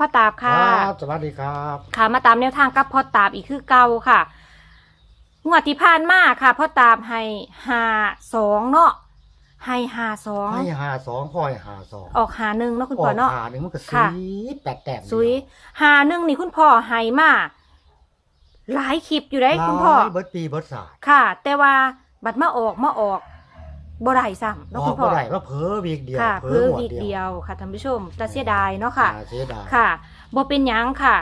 พ่อตาบค่ะ ครับ สวัสดีครับค่ะมาตามแนวทางกับพ่อตาบอีกคือเก่าค่ะงวดที่ผ่านมาค่ะพ่อตาบให้หาสองเนาะให้หาสองให้หาสองพ่อยหาสองออกหาหนึ่งเนาะคุณอพ่ออกเนาะหาหนึ่งมันก็ค่ะสีแปดแต้มซุยหาหนึ่งนี่คุณพ่อให้มาหลายคลิปอยู่ได้ได้คุณพ่อเบิร์ดปีเบิร์ดศาสตร์ค่ะ แต่ว่าบัดมาออกมาออก บ่ได้ซ้ำบเนาะอคุกณพ่อว่าได้ว่าเพ้อวีกเดียวค่ะเพ้เพื่ออหมดวีคเดีเดียวยวค่ะท่านผู้ชมแต่เสียดายเนาะค่ะ อ่าเสียดายค่ะบ่เป็นหยังค่ะ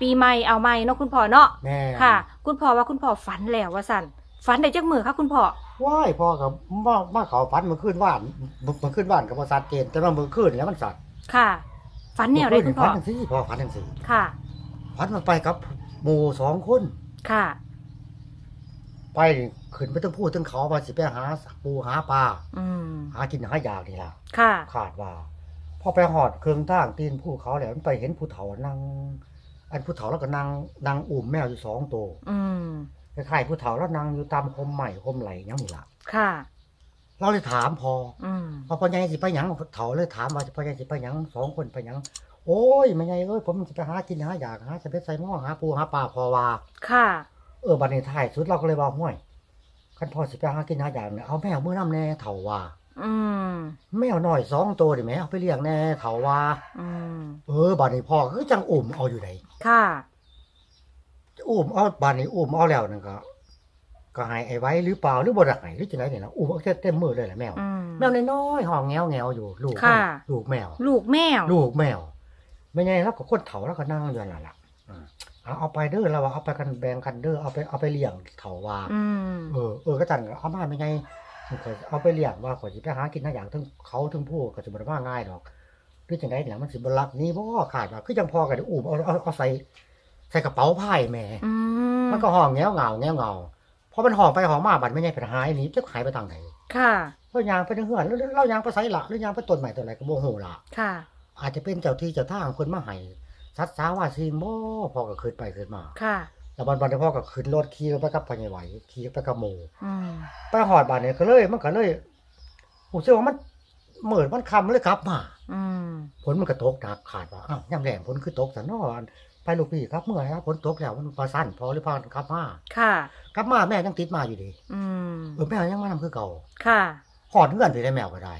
ปีใหม่เอาใหม่เนาะคุณพ่อเนาะ แม่ค่ะ คุณพ่อว่าคุณพ่อฝันแล้วว่าสั่นฝันได้จักมือค่ะคุณพ่อ ว้ายพ่อกับว่าว่าเขาฟันมันขึ้นว่านมันขึ้นว่านกับภาษาเกณฑ์แต่ว่ามันขึ้นแล้วมันสัตว์ค่ะ ฝันแนวได้คุณพ่อ ฟันทั้งสี่พ่อฟันทั้งสี่ค่ะ ฟันมันไปกับหมู่สองคน ค่ะ ไปขึ้นไปต้องพูดถึงเขาว่าสิไปหาปูหาปลาอืมหากินหายากนี่ล่ะค่ะขาดว่าพอไปหอดเครื่องทางตีนผู้เขาแล้วมันไปเห็นผู้เฒ่านั่งอันผู้เฒ่าแล้วก็นั่งนั่งอุ้มแมวอยู่สองตัวอืมคล้ายๆผู้เฒ่าแล้วนั่งอยู่ตามคมใหม่คมไหลอยังนี่ล่ะค่ะ เราเลยถามพอ อืมพอพ่อใหญ่สิไปหยังเฒ่าเลยถามว่าพ่อใหญ่สิไปหยังสองคนไปหยัง โอ้ยแม่ใหญ่เอ้ยผมจะไปหากินหาอยากหาจะไปใส่หม้อหาปูหาปลาพอว่าค่ะ เออบัดนี้ท้ายสุดเราก็เลยว่าห้วยคันพ่อสิไปหากินหาอยากเนี่ยเอาแมวมื้อน้ำแน่เฒ่าว่าอืมแมวน้อยสองตัวดิแม่เอาไปเลี้ยงแน่เฒ่าว่าอืมเออบัดนี้พ่อคือจังอุ้มเอาอยู่ไหนค่ะอุ้มเอาบัดนี้อุ้มเอาแล้วนั่นก็ก็ให้ไอ้ไว้หรือเปล่าหรือบ่ได้ให้หรือจังไดเนี่ยนะอุ้มเอาเต็มมือเลยแหละแมว อืม แมวน้อยๆห้องแงวแงวๆอยู่ ลูกค่ะ ลูกแมว ลูกแมว ลูกแมวไม่ไงแล้วก็คนเฒ่าแล้วก็นั่งอยู่นั่นล่ะอืม เอาเอาไปเด้อแล้วว่าเอาไปกันแบ่งกันเด้อเอาไปเอาไปเลี้ยงเฒ่าว่าอืมเออเออก็จันก็เอามาไม่ไงข่อยเอาไปเลี้ยงว่าข่อยสิไปหากินหาอย่างทั้งเขาทั้งผู้ก็สิบ่ได้ว่าง่ายดอกหรือจังได๋ล่ะมันสิบ่รักนี่บ่ขาดว่าคือจังพอก็ได้อุ้มเอาเอาเอาใส่ใส่กระเป๋าผ้าให้แม่อืมมันก็ห้องแงวเหงาแงวเหงาพอมันห้องไปห้องมาบัดไม่ไงไปหายหนีจะหายไปทางไหนค่ะเล่ายางไปทางเฮือนแล้วแล้วเรายางไปไสละหรือยางไปต้นใหม่ต้นอะไรก็บ่ฮู้ล่ะค่ะ อาจจะเป็นเจ้าที่เจ้าทางคนมาให้ ซัดสาว่าซีนบ่พอก็ขึ้นไปขึ้นมาค่ะ แล้วบัดบัดนี้พ่อก็ขึ้นรถขี่ไปกับพ่อใหญ่ไหวขี่ไปกับหมู่อืมไปหอดบ้านเนี่ยก็เลย มันก็เลยผมเชื่อว่ามันเหมือนมันคำเลยครับมาอืมฝนมันก็ตกหนักขาดว่าอ้าวย่ำแหลมฝนคือตกสันนอนไปลูกพี่ครับเมื่อไหร่ครับฝนตกแล้วมันพอสั้นพอหรือพอครับมาค่ะ กลับมาแม่ยังติดมาอยู่ดีอืมเออแม่ยังมาทำคือเก่าค่ะ หอดเงื่อนไปได้แมวก็ได้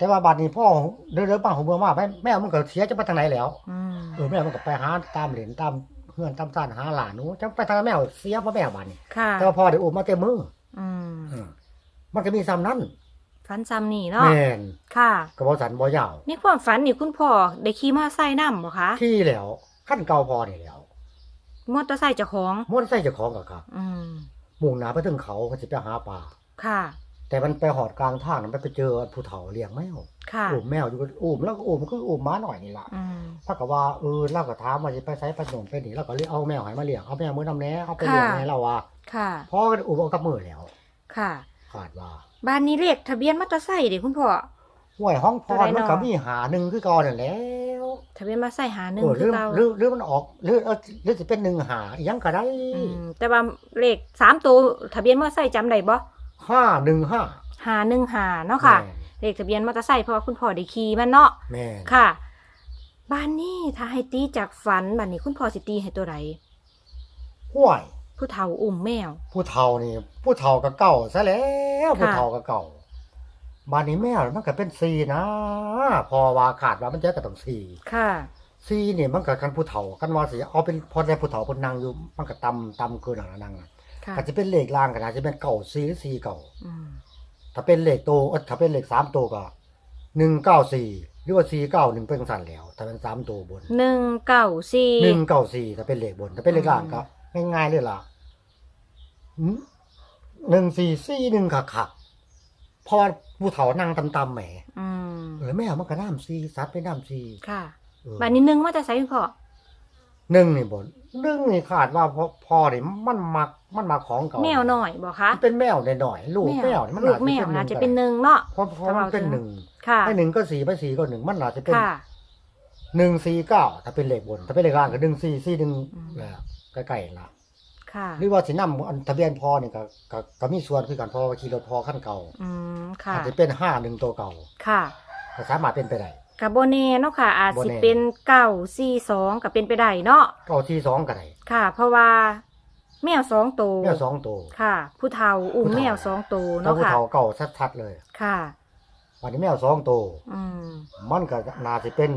แต่ว่าบัดนี้พ่อเดินเดินบ้านของเมืองมาแม่แม่มันก็เสียจะไปทางไหนแล้วอืมเออแม่มันก็ไปหาตามเหรียญตามเงื่อนตามซ่านหาหลานหนูจะไปทางแมวเสียเพราะแมวบัดนี้ค่ะแต่ว่าพ่อเดี๋ยวอุ้มมาเต็มมืออืมอืมมันก็มีซ้ำนั้นฝันซ้ำนี่เนาะแม่นค่ะ กระบอกสันบ่ยาวนี่ความฝันนี่คุณพ่อได้ขี่มอเตอร์ไซค์นำบ่คะที่แล้วขั้นเก่าพอนี่แล้วมอเตอร์ไซค์เจ้าของม้วนใส่เจ้าของกับครับอืมมุ่งหน้าไปถึงเขาก็สิไปหาปลาค่ะ แต่มันไปหอดกลางทางนั้นไปไปเจอผู้เฒ่าเลี้ยงแมวค่ะอุ้มแมวอยู่ก็อุ้มแล้วก็อุ้มก็อุ้มหม้าหน่อยนี่ล่ะอืมถ้ากับว่าเออเราก็ถามว่าสิไปไสไปหนมไปนี่เราก็เลยเอาแมวให้มาเลี้ยงเอาแมวมื้อนำแหน่เอาไปเลี้ยงค่ะให้เราว่าค่ะ พ่อก็อุ้มเอากับมือแล้วค่ะ ขาดว่าบ้านนี้เลขทะเบียนมอเตอร์ไซค์เดิคุณพ่อ ห้วยห้องพตัวรใดมันเนาะก็มีหาหนึ่งคือเก่อนนั่นแหล้ว ทะเบียนมอเตอร์ไซค์หาหนึ่งเออหคืรืออเราหรือหรือมันออกหรือเออหรือสิเป็นหนึ่งหาอิหยังก็ได้อืมแต่ว่าเลขสามตัวทะเบียนมอเตอร์ไซค์จำได้บ่ ห้าหนึ่งห้าหาหนึ่งหาเนาะค่ะ เลขทะเบียนมอเตอร์ไซค์เพราะว่าคุณพ่อได้ขี่มันเนาะแม่นค่ะ บ้านนี้ถ้าให้ตีจากฝันบ้านนี้คุณพ่อสิตีให้ตัวไหนห้วย ผู้เฒ่าอุ้มแมว ผู้เฒ่านี่ ผู้เฒ่าก็เก่าซะแล้วค่ะผู้เฒ่าก็เก่าบ้านนี้แม่มันก็เป็นซีนะพอว่าขาดว่ามันจะก็ต้องซีค่ะซีนี่มันก็กันผู้เฒ่ากันว่าสิเอาเป็นพอได้ผู้เฒ่าคนนั่งอยู่มันก็ตำตำคือหนังนั่งน่ะ ค่ะอาจจะเป็นเลขล่างก็ได้อาจจะเป็นเก่าซีหรือซีเก่าอืมถ้าเป็นเลขโตเอ้ยถ้าเป็นเลขสามตัวก็หนึ่งเก้าสี่หรือว่าสี่เก้าหนึ่งเป็นสั่นแล้ว ถ้าเป็นสามตัวบนหนึ่งเก้าสี่หนึ่งเก้าสี่ถ้าเป็นเลขบน ถ้าเป็นเลขล่างก็ง่ายๆเลยล่ะหนึ่งหนึ่งสี่สี่หนึ่งขักขักๆเพราะว่าผู้เฒ่านั่งตำๆแหมอืมเออแม่มันก็น้ำซีซัดไปน้ำซีค่ะเออบ้านนี้หนึ่งว่าจะใส่คุณพ่อ หนึ่งนี่บนหนึ่งนี่ขาดว่าพอพอนี่มันมักมันมาของเก่าแมวหน่อยบอกคะมันเป็นแมวหน่อยๆลูกแมวนี่มันลูกแมวอาจจะเป็นหนึ่งเนาะเพราะเพราะมันเป็นหนึ่งค่ะไอ้หนึ่งก็สี่ไปสี่ก็หนึ่งมันอาจจะเป็นค่ะหนึ่งสี่เก้าถ้าเป็นเลขบน ถ้าเป็นเลขล่างก็หนึ่งสี่สี่หนึ่งอืมแหละใกล้ๆละค่ะหรือว่าสินำอันทะเบียนพอนี่ก็ก็ก็มีส่วนคือกันเพอว่าขี่รถพอขั้นเก่าอืมค่ะอาจจะเป็นห้าหนึ่งตัวเก่า ค่ะก็สามารถเป็นไปได้ กับโบเน่เนาะค่ะ อาจสิบ่แน่ เป็นเก้าสี่สองก็เป็นไปได้เนาะเก้าที่สองก็ได้ค่ะ เพราะว่าแมวสองตัวแมวสองตัว ค่ะ ผู้เฒ่าอุ้มผู้แมเฒ่าวสองตัวถ้าเนาะผู้ค่ะเฒ่าเก่าชัดๆเลยค่ะ วันนี้แมวสองตัวอืมมันก็น่าจะเป็น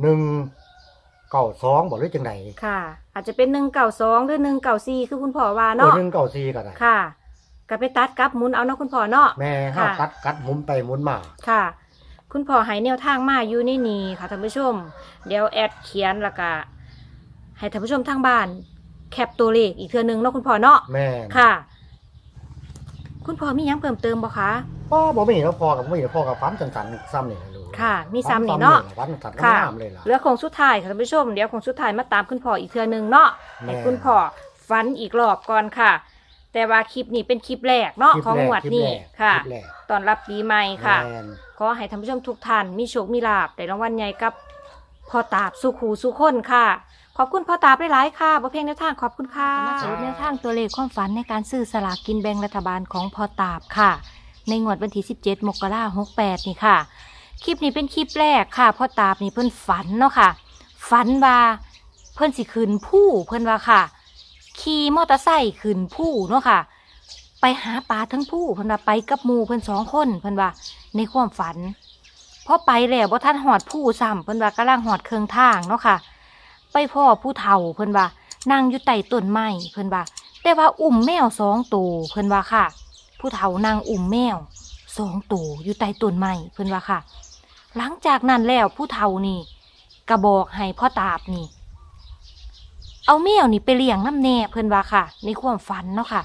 หนึ่งเก้าสองบอกหรือจังไดค่ะ อาจจะเป็นหนึ่งเก่าสองหรือหนึ่งเก่าสี่คือคุณพ่อว่าตัวเนาะหนึ่งเก้าสี่ก็ได้ค่ะก็ไปตัดกับหมุนเอาเนาะคุณพ่อเนาะ แม่ค่ะห้ากัดกัดหมุนไปหมุนมา ค่ะ คุณพ่อให้แนวทางมาอยู่ในนี้ค่ะท่านผู้ชม เดี๋ยวแอดเขียนแล้วก็ให้ท่านผู้ชมทางบ้าน แคปตัวเลขอีกเทื่อนึงเนาะคุณพ่อเนาะแม่ค่ะ คุณพ่อมีหยังเพิ่มเติมบ่คะพ่อบอกไม่เห็นแล้วพอกับไม่เห็นพ่อกับฟันสันๆซ้ำนี่นะลูกค่ะ มีซ้ำนี่เนาะฟันสันๆค่ะงามเลยล่ะ เหลือของสุดท้ายค่ะท่านผู้ชมเดี๋ยวของสุดท้ายมาตามคุณพ่ออีกเทื่อนึงเนาะแม่ให้คุณพ่อฟันอีกรอบก่อนค่ะ แต่ว่าคลิปนี้เป็นคลิปแรกเนาะคลิปของแรกหวดคลิปนี้แรกค่ะ คลิปแรกตอนรับปีใหม่ค่ะ แม่นขอให้ท่านผู้ชมทุกท่านมีโชคมีลาบได้รางวัลใหญ่กับพ่อตาบสุขหูสุขคนค่ะ ขอบคุณพ่อตาบหลายๆค่ะบ่เพียงแนวทางขอบคุณค่ะมาสรุปแนวทางตัวเลขความฝันในการซื้อสลากกินแบ่งรัฐบาลของพ่อตาบค่ะ ในงวดวันที่ 17 มกราคม68 นี่ค่ะ คลิปนี้เป็นคลิปแรกค่ะพ่อตาบนี่เพิ่นฝันเนาะค่ะ ฝันว่าเพิ่นสิขึ้นผู้เพิ่นว่าค่ะ ขี่มอเตอร์ไซค์ขึ้นผู้เนาะค่ะ ไปหาปลาทั้งผู้เพิ่นว่าไปกับหมู่เพิ่นสองคนเพิ่นว่าในความฝันพอไปแล้วบ่ทันหอดผู้ซ้ำเพิ่นว่ากำลังหอดเครื่องทางเนาะค่ะ ไปพ่อผู้เฒ่าเพิ่นว่านั่งอยู่ใต้ต้นไม้เพิ่นว่าแต่ว่าอุ้มแมวสองตัวเพิ่นว่าค่ะ ผู้เฒ่านั่งอุ้มแมวสองตัวอยู่ใต้ต้นไม้เพิ่นว่าค่ะ หลังจากนั้นแล้วผู้เฒ่านี่กระบอกให้พ่อตาบนี่ เอาแมวนี่ไปเลี้ยงน้ำแน่เพิ่นว่าค่ะ ในความฝันเนาะค่ะ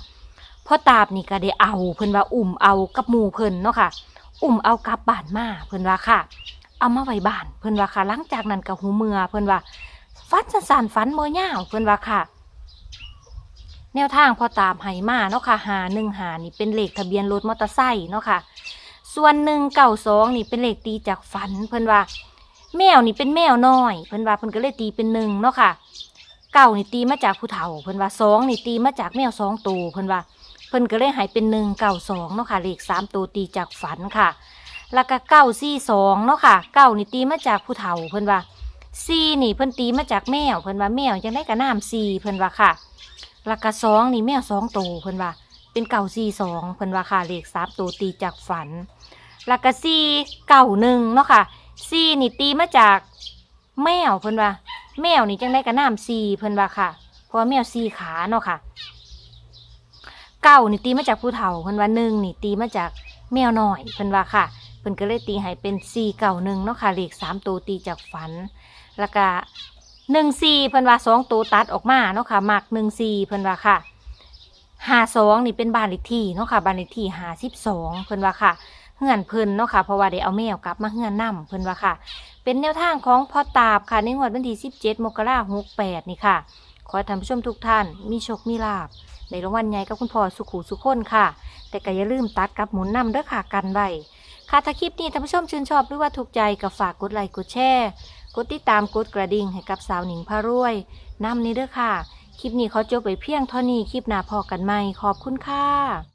พ่อตาบนี่ก็ได้เอาเพิ่นว่าอุ้มเอากับหมูเพิ่นเนาะค่ะ อุ้มเอากลับบ้านมาเพิ่นว่าค่ะ เอามาไว้บ้านเพิ่นว่าค่ะ หลังจากนั้นก็หูเมือเพิ่นว่าฟันสันๆฟันเมื่อยาวเพิ่นว่าค่ะ แนวทางพอตามไหมาเนาะค่ะหาหนึ่งหานี่เป็นเลขทะเบียนรถมอเตอร์ไซค์เนาะค่ะ ส่วนหนึ่งเก่าสองนี่เป็นเลขตีจากฝันเพิ่นว่า แมวนี่เป็นแมวน้อย เพิ่นว่าเพิ่นก็เลยตีเป็นหนึ่งเนาะค่ะ เก่านี่ตีมาจากผู้เฒ่าเพิ่นว่าสองนี่ตีมาจากแมวสองตัวเพิ่นว่าเพิ่นก็เลยหายเป็นหนึ่งเก่าสองเนาะค่ะเลขสามตัวตีจากฝันค่ะ แล้วก็เก้าสี่สองเนาะค่ะเก้านี่ตีมาจากผู้เฒ่าเพิ่นว่าสี่นี่เพิ่นตีมาจากแมวเพิ่นว่าแมวจังได้กระน้ำสี่เพิ่นว่าค่ะแล้วก็สองนี่แมวสองตัวเพิ่นว่า เป็นเก่าสี่สองเพิ่นว่าค่ะเลขสามตัวตีจากฝันแล้วก็สี่เก่าหนึ่งเนาะค่ะสี่นี่ตีมาจากแมวเพิ่นว่า แมวนี่จังได้กระน้ำสี่เพิ่นว่าค่ะ เพราะว่าแมวสี่ขาเนาะค่ะเก้านี่ตีมาจากผู้เฒ่าเพิ่นว่าหนึ่งนี่ตีมาจากแมวน้อยเพิ่นว่าค่ะเพิ่นก็เลยตีให้เป็นสี่เก่าหนึ่งเนาะค่ะเลขสามตัวตีจากฝัน แล้วก็หนึ่งสี่เพิ่นว่าสองตัวตัดออกมาเนาะค่ะมักหนึ่งสี่เพิ่นว่าค่ะหาสองนี่เป็นบ้านเลขที่เนาะค่ะบ้านเลขที่หาสิบสองเพิ่นว่าค่ะ เฮือนเพิ่นเนาะค่ะเพราะว่าได้เอาแมวกลับมาเฮือนนํเพิ่นว่าค่ะ เป็นแนวทางของพ่อตาบค่ะในงวดวันที่สิบเจ็ดมกราคมหกแปดนี่ค่ะ ขอให้ท่านผู้ชมทุกท่าน มีโชคมีลาบในรางวัลใหญ่กับคุณพ่อสุขุสุขคนค่ะ แต่ก็อย่าลืมตัดกับหมุนนำเด้อค่ะกันไว้ค่ะถ้าคลิปนี้ท่านผู้ชมชื่นชอบหรือว่าถูกใจก็ฝากกดไลค์กดแชร์กดติดตามกดกระดิ่งให้กับสาวหนิงพารวยนำนี้เด้อค่ะ คลิปนี้เขาจบไปเพียงเท่านี้คลิปหน้าพอกันใหม่ขอบคุณค่ะ